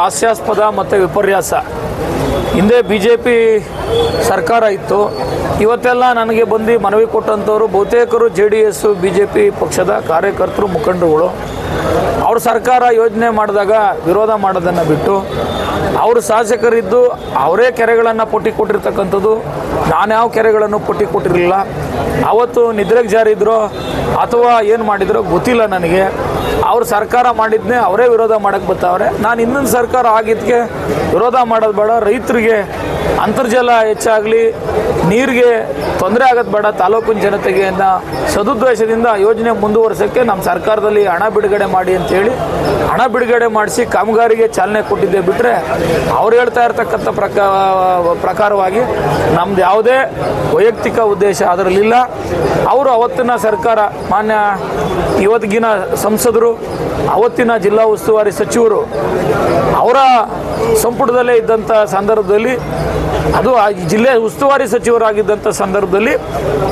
ಹಾಸ್ಯಾಸ್ಪದ ಮತ್ತು ವಿಪರ್ಯಾಸ. ಹಿಂದೆ ಬಿ ಜೆ ಪಿ ಸರ್ಕಾರ ಇತ್ತು. ಇವತ್ತೆಲ್ಲ ನನಗೆ ಬಂದು ಮನವಿ ಕೊಟ್ಟಂಥವ್ರು ಬಹುತೇಕರು J D S B J P ಪಕ್ಷದ ಕಾರ್ಯಕರ್ತರು, ಮುಖಂಡರುಗಳು. ಅವ್ರ ಸರ್ಕಾರ ಯೋಜನೆ ಮಾಡಿದಾಗ ವಿರೋಧ ಮಾಡೋದನ್ನು ಬಿಟ್ಟು ಅವರು ಶಾಸಕರಿದ್ದು ಅವರೇ ಕೆರೆಗಳನ್ನು ಪಟ್ಟಿ ಕೊಟ್ಟಿರ್ತಕ್ಕಂಥದ್ದು. ನಾನು ಯಾವ ಕೆರೆಗಳನ್ನು ಪಟ್ಟಿ ಕೊಟ್ಟಿರಲಿಲ್ಲ. ಅವತ್ತು ನಿದ್ರೆಗೆ ಜಾರಿದ್ರೋ ಅಥವಾ ಏನು ಮಾಡಿದ್ರೋ ಗೊತ್ತಿಲ್ಲ ನನಗೆ. ಅವ್ರ ಸರ್ಕಾರ ಮಾಡಿದ್ನೇ ಅವರೇ ವಿರೋಧ ಮಾಡಕ್ಕೆ ಬರ್ತಾವ್ರೆ. ನಾನು ಇನ್ನೊಂದು ಸರ್ಕಾರ ಆಗಿದ್ದಕ್ಕೆ ವಿರೋಧ ಮಾಡೋದು ಬೇಡ. ರೈತರಿಗೆ ಅಂತರ್ಜಲ ಹೆಚ್ಚಾಗಲಿ, ನೀರಿಗೆ ತೊಂದರೆ ಆಗೋದು ಬೇಡ, ತಾಲೂಕಿನ ಜನತೆಗೆ ಸದುದ್ದೇಶದಿಂದ ಯೋಜನೆ ಮುಂದುವರ್ಸೋಕ್ಕೆ ನಮ್ಮ ಸರ್ಕಾರದಲ್ಲಿ ಹಣ ಬಿಡುಗಡೆ ಮಾಡಿ ಅಂತೇಳಿ, ಹಣ ಬಿಡುಗಡೆ ಮಾಡಿಸಿ ಕಾಮಗಾರಿಗೆ ಚಾಲನೆ ಕೊಟ್ಟಿದ್ದೆ ಬಿಟ್ಟರೆ ಅವ್ರು ಹೇಳ್ತಾ ಇರ್ತಕ್ಕಂಥ ಪ್ರಕಾ, ಪ್ರಕಾರವಾಗಿ ನಮ್ದು ಯಾವುದೇ ವೈಯಕ್ತಿಕ ಉದ್ದೇಶ ಅದರಲ್ಲಿಲ್ಲ. ಅವರು ಅವತ್ತಿನ ಸರ್ಕಾರ, ಮಾನ್ಯ ಇವತ್ತಿಗಿನ ಸಂಸದರು, ಅವತ್ತಿನ ಜಿಲ್ಲಾ ಉಸ್ತುವಾರಿ ಸಚಿವರು, ಅವರ ಸಂಪುಟದಲ್ಲೇ ಇದ್ದಂಥ ಸಂದರ್ಭದಲ್ಲಿ, ಅದು ಆ ಜಿಲ್ಲೆ ಉಸ್ತುವಾರಿ ಸಚಿವರಾಗಿದ್ದಂಥ ಸಂದರ್ಭದಲ್ಲಿ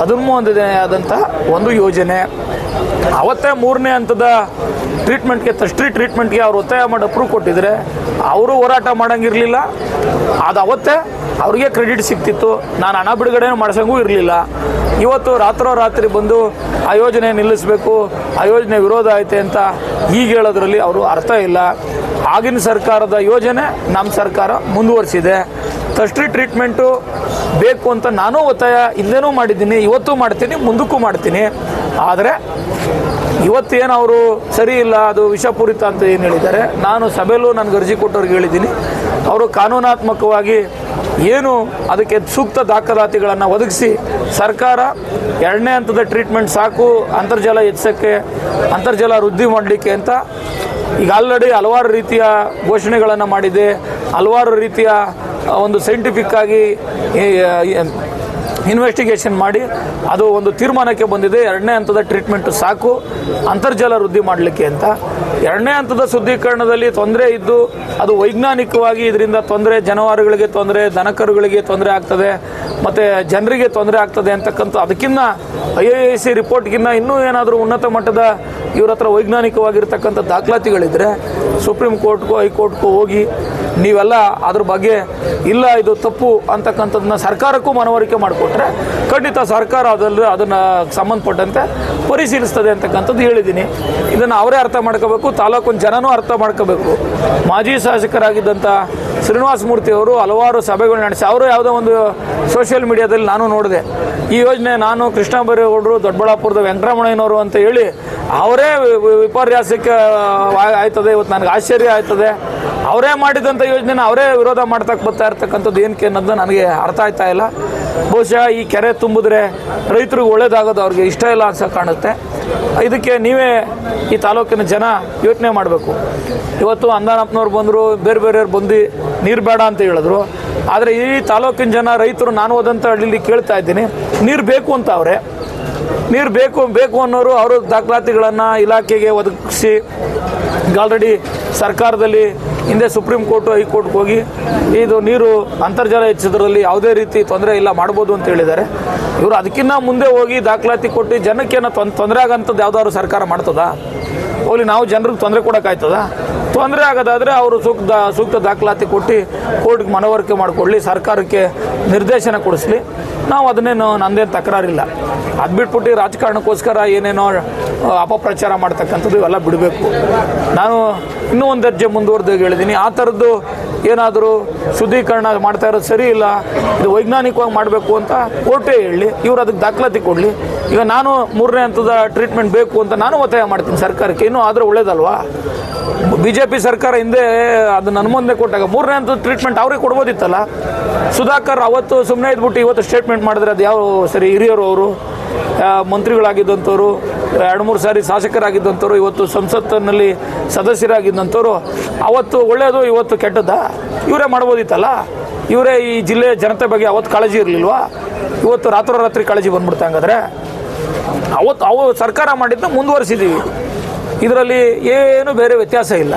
ಹದಿಮೂರನೇ ಆದಂಥ ಒಂದು ಯೋಜನೆ. ಅವತ್ತೇ ಮೂರನೇ ಹಂತದ ಟ್ರೀಟ್ಮೆಂಟ್ಗೆ ತಷ್ಟ್ರಿ ಟ್ರೀಟ್ಮೆಂಟ್ಗೆ ಅವ್ರು ಒತ್ತಾಯ ಮಾಡಿ ಅಪ್ರೂವ್ ಕೊಟ್ಟಿದ್ರೆ, ಅವರು ಹೋರಾಟ ಮಾಡೋಂಗಿರಲಿಲ್ಲ. ಅದು ಅವತ್ತೇ ಅವ್ರಿಗೆ ಕ್ರೆಡಿಟ್ ಸಿಗ್ತಿತ್ತು. ನಾನು ಹಣ ಬಿಡುಗಡೆ ಮಾಡ್ಸಂಗೂ ಇರಲಿಲ್ಲ. ಇವತ್ತು ರಾತ್ರೋರಾತ್ರಿ ಬಂದು ಆ ಯೋಜನೆ ನಿಲ್ಲಿಸಬೇಕು, ಆ ಯೋಜನೆ ವಿರೋಧ ಐತೆ ಅಂತ ಈಗ ಹೇಳೋದ್ರಲ್ಲಿ ಅವರು ಅರ್ಥ ಇಲ್ಲ. ಆಗಿನ ಸರ್ಕಾರದ ಯೋಜನೆ ನಮ್ಮ ಸರ್ಕಾರ ಮುಂದುವರಿಸಿದೆ. ತಷ್ಟ್ರಿ ಟ್ರೀಟ್ಮೆಂಟು ಬೇಕು ಅಂತ ನಾನು ಒತ್ತಾಯ ಹಿಂದೆನೂ ಮಾಡಿದ್ದೀನಿ, ಇವತ್ತು ಮಾಡ್ತೀನಿ, ಮುಂದಕ್ಕೂ ಮಾಡ್ತೀನಿ. ಆದರೆ ಇವತ್ತೇನು ಅವರು ಸರಿ ಇಲ್ಲ, ಅದು ವಿಷಪೂರಿತ ಅಂತ ಏನು ಹೇಳಿದ್ದಾರೆ, ನಾನು ಸಭೆಯಲ್ಲೂ ನನಗೆ ಅರ್ಜಿ ಕೊಟ್ಟವ್ರಿಗೆ ಹೇಳಿದ್ದೀನಿ. ಅವರು ಕಾನೂನಾತ್ಮಕವಾಗಿ ಏನು ಅದಕ್ಕೆ ಸೂಕ್ತ ದಾಖಲಾತಿಗಳನ್ನು ಒದಗಿಸಿ, ಸರ್ಕಾರ ಎರಡನೇ ಹಂತದ ಟ್ರೀಟ್ಮೆಂಟ್ ಸಾಕು, ಅಂತರ್ಜಲ ಹೆಚ್ಚಕ್ಕೆ ಅಂತರ್ಜಲ ವೃದ್ಧಿ ಮಾಡಲಿಕ್ಕೆ ಅಂತ ಈಗ ಆಲ್ರೆಡಿ ಹಲವಾರು ರೀತಿಯ ಘೋಷಣೆಗಳನ್ನು ಮಾಡಿದೆ ಹಲವಾರು ರೀತಿಯ ಒಂದು ಸೈಂಟಿಫಿಕ್ ಆಗಿ ಇನ್ವೆಸ್ಟಿಗೇಷನ್ ಮಾಡಿ ಅದು ಒಂದು ತೀರ್ಮಾನಕ್ಕೆ ಬಂದಿದೆ. ಎರಡನೇ ಹಂತದ ಟ್ರೀಟ್ಮೆಂಟ್ ಸಾಕು. ಅಂತರ್ಜಲ ವೃದ್ಧಿ ಮಾಡಲಿಕ್ಕೆ ಅಂತ. ಎರಡನೇ ಹಂತದ ಶುದ್ಧೀಕರಣದಲ್ಲಿ ತೊಂದರೆ ಇದ್ದು ಅದು ವೈಜ್ಞಾನಿಕವಾಗಿ ಇದರಿಂದ ತೊಂದರೆ, ಜನವಾರುಗಳಿಗೆ ತೊಂದರೆ, ದನಕರುಗಳಿಗೆ ತೊಂದರೆ ಆಗ್ತದೆ. ಮತ್ತು ಜನರಿಗೆ ತೊಂದರೆ ಆಗ್ತದೆ ಅಂತಕ್ಕಂಥ ಅದಕ್ಕಿಂತ ಐ ಎ ಸಿ ರಿಪೋರ್ಟ್ಗಿನ್ನ ಇನ್ನೂ ಏನಾದರೂ ಉನ್ನತ ಮಟ್ಟದ ಇವರ ಹತ್ರ ವೈಜ್ಞಾನಿಕವಾಗಿರ್ತಕ್ಕಂಥ ದಾಖಲಾತಿಗಳಿದ್ದರೆ ಸುಪ್ರೀಂ ಕೋರ್ಟ್ಗೂ ಹೈಕೋರ್ಟ್ಗೂ ಹೋಗಿ ನೀವೆಲ್ಲ ಅದ್ರ ಬಗ್ಗೆ ಇಲ್ಲ, ಇದು ತಪ್ಪು ಅಂತಕ್ಕಂಥದ್ದನ್ನ ಸರ್ಕಾರಕ್ಕೂ ಮನವರಿಕೆ ಮಾಡಿಕೊಟ್ರೆ ಖಂಡಿತ ಸರ್ಕಾರ ಅದರಲ್ಲಿ ಅದನ್ನು ಸಂಬಂಧಪಟ್ಟಂತೆ ಪರಿಶೀಲಿಸ್ತದೆ ಅಂತಕ್ಕಂಥದ್ದು ಹೇಳಿದ್ದೀನಿ. ಇದನ್ನು ಅವರೇ ಅರ್ಥ ಮಾಡ್ಕೋಬೇಕು, ತಾಲೂಕಿನ ಜನನೂ ಅರ್ಥ ಮಾಡ್ಕೋಬೇಕು. ಮಾಜಿ ಶಾಸಕರಾಗಿದ್ದಂಥ ಶ್ರೀನಿವಾಸ ಮೂರ್ತಿ ಅವರು ಹಲವಾರು ಸಭೆಗಳು ನಡೆಸಿ, ಅವರು ಯಾವುದೋ ಒಂದು ಸೋಷಿಯಲ್ ಮೀಡಿಯಾದಲ್ಲಿ ನಾನು ನೋಡಿದೆ. ಈ ಯೋಜನೆ ನಾನು ಕೃಷ್ಣ ಬೈರೇಗೌಡರು ದೊಡ್ಡಬಳ್ಳಾಪುರದ ವೆಂಕಟರಮಣಯ್ಯನವರು ಅಂತ ಹೇಳಿ ಅವರೇ ವಿಪರ್ಯಾಸಕ್ಕೆ ಆಯ್ತದೆ, ಇವತ್ತು ನನಗೆ ಆಶ್ಚರ್ಯ ಆಯ್ತದೆ. ಅವರೇ ಮಾಡಿದಂಥ ಯೋಜನೆನ ಅವರೇ ವಿರೋಧ ಮಾಡ್ತಕ್ಕೆ ಬರ್ತಾ ಇರ್ತಕ್ಕಂಥದ್ದು ಏನಕ್ಕೆ ಅನ್ನೋದು ನನಗೆ ಅರ್ಥ ಆಯ್ತಾ ಇಲ್ಲ. ಬಹುಶಃ ಈ ಕೆರೆ ತುಂಬಿದ್ರೆ ರೈತರಿಗೆ ಒಳ್ಳೇದಾಗೋದು ಅವ್ರಿಗೆ ಇಷ್ಟ ಇಲ್ಲ ಅಂತ ಕಾಣುತ್ತೆ. ಇದಕ್ಕೆ ನೀವೇ ಈ ತಾಲೂಕಿನ ಜನ ಯೋಚನೆ ಮಾಡಬೇಕು. ಇವತ್ತು ಅಂದಾನಪ್ಪನವ್ರು ಬಂದರು, ಬೇರೆ ಬೇರೆಯವ್ರು ಬಂದು, ನೀರು ಬೇಡ ಅಂತ ಹೇಳಿದ್ರು. ಆದರೆ ಈ ತಾಲೂಕಿನ ಜನ ರೈತರು ನಾನು ಹೋದಂಥ ಹಳ್ಳಿಲಿ ಕೇಳ್ತಾ ಇದ್ದೀನಿ, ನೀರು ಬೇಕು ಅಂತ ಅವರೇ. ನೀರು ಬೇಕು ಬೇಕು ಅನ್ನೋರು ಅವರು ದಾಖಲಾತಿಗಳನ್ನು ಇಲಾಖೆಗೆ ಒದಗಿಸಿ ಆಲ್ರೆಡಿ ಸರ್ಕಾರದಲ್ಲಿ ಹಿಂದೆ ಸುಪ್ರೀಂ ಕೋರ್ಟ್ ಹೈಕೋರ್ಟ್ಗೆ ಹೋಗಿ ಇದು ನೀರು ಅಂತರ್ಜಲ ಹೆಚ್ಚಿದ್ರಲ್ಲಿ ಯಾವುದೇ ರೀತಿ ತೊಂದರೆ ಇಲ್ಲ ಮಾಡ್ಬೋದು ಅಂತ ಹೇಳಿದ್ದಾರೆ. ಇವರು ಅದಕ್ಕಿಂತ ಮುಂದೆ ಹೋಗಿ ದಾಖಲಾತಿ ಕೊಟ್ಟು ಜನಕ್ಕೇನೋ ತೊಂದರೆ ಆಗಂಥದ್ದು ಯಾವ್ದಾದ್ರು ಸರ್ಕಾರ ಮಾಡ್ತದಾ? ಹೋಗ್ಲಿ ನಾವು ಜನರಿಗೆ ತೊಂದರೆ ಕೊಡೋಕ್ಕಾಯ್ತದ? ತೊಂದರೆ ಆಗೋದಾದರೆ ಅವರು ಸೂಕ್ತ ಸೂಕ್ತ ದಾಖಲಾತಿ ಕೊಟ್ಟು ಕೋರ್ಟ್ಗೆ ಮನವರಿಕೆ ಮಾಡಿಕೊಳ್ಳಿ, ಸರ್ಕಾರಕ್ಕೆ ನಿರ್ದೇಶನ ಕೊಡಿಸ್ಲಿ. ನಾವು ಅದನ್ನೇನು ನಂದೇನು ತಕರಾರಿಲ್ಲ. ಅದು ಬಿಟ್ಬಿಟ್ಟು ರಾಜಕಾರಣಕ್ಕೋಸ್ಕರ ಏನೇನೋ ಅಪಪ್ರಚಾರ ಮಾಡ್ತಕ್ಕಂಥದ್ದು ಇವೆಲ್ಲ ಬಿಡಬೇಕು. ನಾನು ಇನ್ನೂ ಒಂದು ದರ್ಜೆ ಮುಂದುವರೆದಾಗ ಹೇಳಿದ್ದೀನಿ ಆ ಥರದ್ದು ಏನಾದರೂ ಶುದ್ಧೀಕರಣ ಮಾಡ್ತಾ ಇರೋದು ಸರಿ ಇಲ್ಲ, ಇದು ವೈಜ್ಞಾನಿಕವಾಗಿ ಮಾಡಬೇಕು ಅಂತ ಕೋರ್ಟೇ ಹೇಳಿ, ಇವರು ಅದಕ್ಕೆ ದಾಖಲಾತಿ ಕೊಡಲಿ. ಈಗ ನಾನು ಮೂರನೇ ಹಂತದ ಟ್ರೀಟ್ಮೆಂಟ್ ಬೇಕು ಅಂತ ನಾನು ಒತ್ತಾಯ ಮಾಡ್ತೀನಿ ಸರ್ಕಾರಕ್ಕೆ. ಇನ್ನೂ ಆದರೆ ಒಳ್ಳೇದಲ್ವಾ? ಬಿ ಜೆ ಪಿ ಸರ್ಕಾರ ಹಿಂದೆ ಅದನ್ನ ಅನುಮೋದನೆ ಮುಂದೆ ಕೊಟ್ಟಾಗ ಮೂರನೇ ಹಂತದ ಟ್ರೀಟ್ಮೆಂಟ್ ಅವ್ರಿಗೆ ಕೊಡ್ಬೋದಿತ್ತಲ್ಲ? ಸುಧಾಕರ್ ಅವತ್ತು ಸುಮ್ಮನೆ ಇದ್ಬಿಟ್ಟು ಇವತ್ತು ಸ್ಟೇಟ್ಮೆಂಟ್ ಮಾಡಿದ್ರೆ ಅದು ಯಾವ ಸರಿ ಹಿರಿಯರು ಅವರು ಮಂತ್ರಿಗಳಾಗಿದ್ದಂಥವ್ರು ಎರಡು ಮೂರು ಸಾರಿ ಶಾಸಕರಾಗಿದ್ದಂಥವ್ರು, ಇವತ್ತು ಸಂಸತ್ತಿನಲ್ಲಿ ಸದಸ್ಯರಾಗಿದ್ದಂಥವ್ರು, ಅವತ್ತು ಒಳ್ಳೆಯದು ಇವತ್ತು ಕೆಟ್ಟದ್ದ? ಇವರೇ ಮಾಡ್ಬೋದಿತ್ತಲ್ಲ? ಇವರೇ ಈ ಜಿಲ್ಲೆಯ ಜನತೆ ಬಗ್ಗೆ ಅವತ್ತು ಕಾಳಜಿ ಇರಲಿಲ್ವಾ? ಇವತ್ತು ರಾತ್ರೋರಾತ್ರಿ ಕಾಳಜಿ ಬಂದ್ಬಿಡ್ತಾ ಹಂಗಾದ್ರೆ? ಅವತ್ತು ಅವು ಸರ್ಕಾರ ಮಾಡಿದ್ದು ಮುಂದುವರಿಸಿದ್ದೀವಿ ಇದರಲ್ಲಿ ಏನು ಬೇರೆ ವ್ಯತ್ಯಾಸ ಇಲ್ಲ.